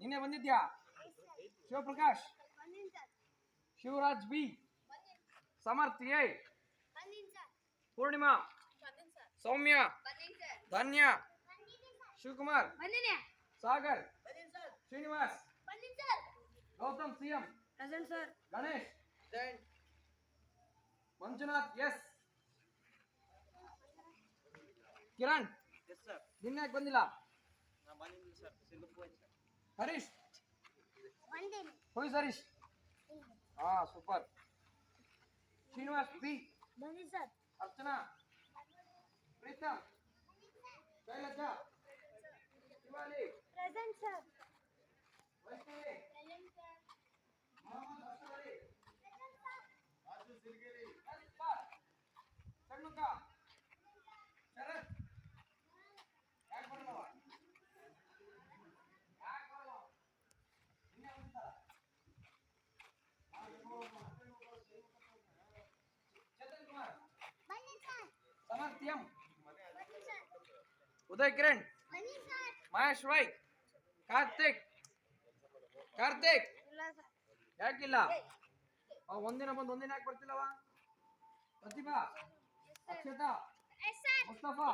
ನಿನ್ನೆ ಬಂದಿದ್ಯಾ? Shivaprakash? Shivaraj B. Samarthi A. Poornima. Soumya. Dhanya. Shivakumar. Sagar. Srinivas. Gautam CM. Ganesh. Manjunath S. Kiran. ನಿನ್ನೆ ಯಾಕೆ ಬಂದಿಲ್ಲ? हरीश. होईस हरीश हा super. Srinivas P. Archana. Preetam. Jayalatha Uday Kiran Mahesh Y Karthik Karthik. ಯಾಕಿಲ್ಲ? ಒಂದಿನ ಬಂದು ಒಂದಿನ ಯಾಕೆ ಬರ್ತಿಲ್ಲವಾ? ಪ್ರತಿಭಾ ಅಕ್ಷತಾ ಮುಸ್ತಫಾ.